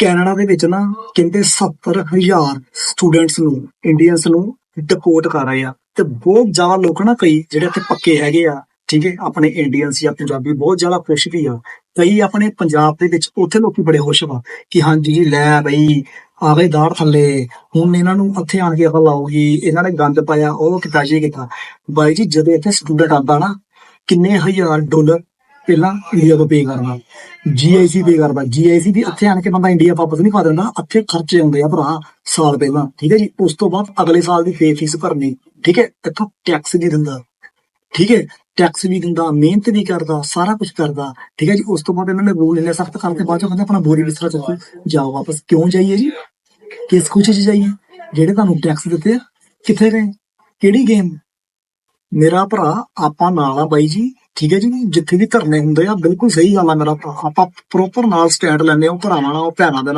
Canada ਦੇ ਵਿੱਚ ਨਾ ਕਹਿੰਦੇ 70000 ਸਟੂਡੈਂਟਸ ਨੂੰ ਇੰਡੀਅਨਸ ਨੂੰ ਡਿਪੋਰਟ ਕਰ ਰਹੇ ਆ। ਤੇ ਬਹੁਤ ਜ਼ਿਆਦਾ ਲੋਕ ਨਾ ਕਈ ਜਿਹੜੇ ਇੱਥੇ ਪੱਕੇ ਹੈਗੇ ਆ, ਠੀਕ ਹੈ, ਆਪਣੇ ਇੰਡੀਅਨਸ ਜਾਂ ਪੰਜਾਬੀ ਬਹੁਤ ਜ਼ਿਆਦਾ ਖੁਸ਼ ਵੀ ਆ। ਕਈ ਆਪਣੇ ਪੰਜਾਬ ਦੇ ਵਿੱਚ ਉੱਥੇ ਲੋਕੀ ਬੜੇ ਖੁਸ਼ ਵਾ ਕਿ ਹਾਂਜੀ ਜੀ, ਲੈ ਬਈ, ਆ ਗਏ ਦਾੜ ਥੱਲੇ, ਹੁਣ ਇਹਨਾਂ ਨੂੰ ਇੱਥੇ ਆਣ ਕੇ ਅਕਲ ਆਊਗੀ ਇਹਨਾਂ ਨੇ ਗੰਦ ਪਾਇਆ, ਉਹ ਕੀਤਾ ਜੀ ਕੀਤਾ ਬਾਈ ਜੀ, ਜਦੋਂ ਇੱਥੇ ਸਟੂਡੈਂਟ ਆਉਂਦਾ ਨਾ, ਕਿੰਨੇ ਹਜ਼ਾਰ ਡਾਲਰ ਪਹਿਲਾਂ ਇੰਡੀਆ ਤੋਂ ਪੇ ਕਰਨਾ। ਜੀਆਈਸੀ ਪੇ ਕਰਦਾ। ਜੀਆਈਸੀ ਦੀ ਇੱਥੇ ਆਣ ਕੇ ਬੰਦਾ ਇੰਡੀਆ ਵਾਪਸ ਨਹੀਂ ਪਾ ਦਿੰਦਾ। ਇੱਥੇ ਖਰਚੇ ਆਉਂਦੇ ਆ ਭਰਾ, ਸਾਲ ਪਹਿਲਾਂ। ਠੀਕ ਹੈ ਜੀ? ਉਸ ਤੋਂ ਬਾਅਦ ਅਗਲੇ ਸਾਲ ਦੀ ਫੇਰ ਫੀਸ ਭਰਨੀ। ਠੀਕ ਹੈ? ਇੱਥੋਂ ਟੈਕਸ ਵੀ ਦਿੰਦਾ। ਠੀਕ ਹੈ? ਟੈਕਸ ਵੀ ਦਿੰਦਾ, ਮਿਹਨਤ ਵੀ ਕਰਦਾ, ਸਾਰਾ ਕੁਝ ਕਰਦਾ। ਠੀਕ ਹੈ ਜੀ? ਉਸ ਤੋਂ ਬਾਅਦ ਇਹਨਾਂ ਨੇ ਰੂਲ ਇੰਨੇ ਸਖਤ ਕਰਕੇ ਬਾਅਦ ਚੋਂ ਕਹਿੰਦੇ ਆਪਣਾ ਬੋਰੀ ਬਿਸਤਰਾ ਚੱਕੋ। ਜਾਓ ਵਾਪਸ। ਕਿਉਂ ਜਾਈਏ ਜੀ? ਕਿਸ ਖੁਸ਼ੀ 'ਚ ਜਾਈਏ? ਜਿਹੜੇ ਤੁਹਾਨੂੰ ਟੈਕਸ ਦਿੱਤੇ ਆ, ਕਿੱਥੇ ਗਏ? ਕਿਹੜੀ ਗੇਮ ਮੇਰਾ ਭਰਾ, ਆਪਾਂ ਨਾਲ ਆ ਬਾਈ ਜੀ। ਠੀਕ ਹੈ ਜੀ? ਜਿੱਥੇ ਵੀ ਧਰਨੇ ਹੁੰਦੇ ਆ, ਬਿਲਕੁਲ ਸਹੀ ਗੱਲ ਆ ਮੇਰਾ ਭਰਾ। ਆਪਾਂ ਪ੍ਰੋਪਰ ਨਾਲ ਸਟੈਂਡ ਲੈਂਦੇ ਆ ਉਹ ਭਰਾਵਾਂ ਨਾਲ, ਉਹ ਭੈਣਾਂ ਦੇ ਨਾਲ।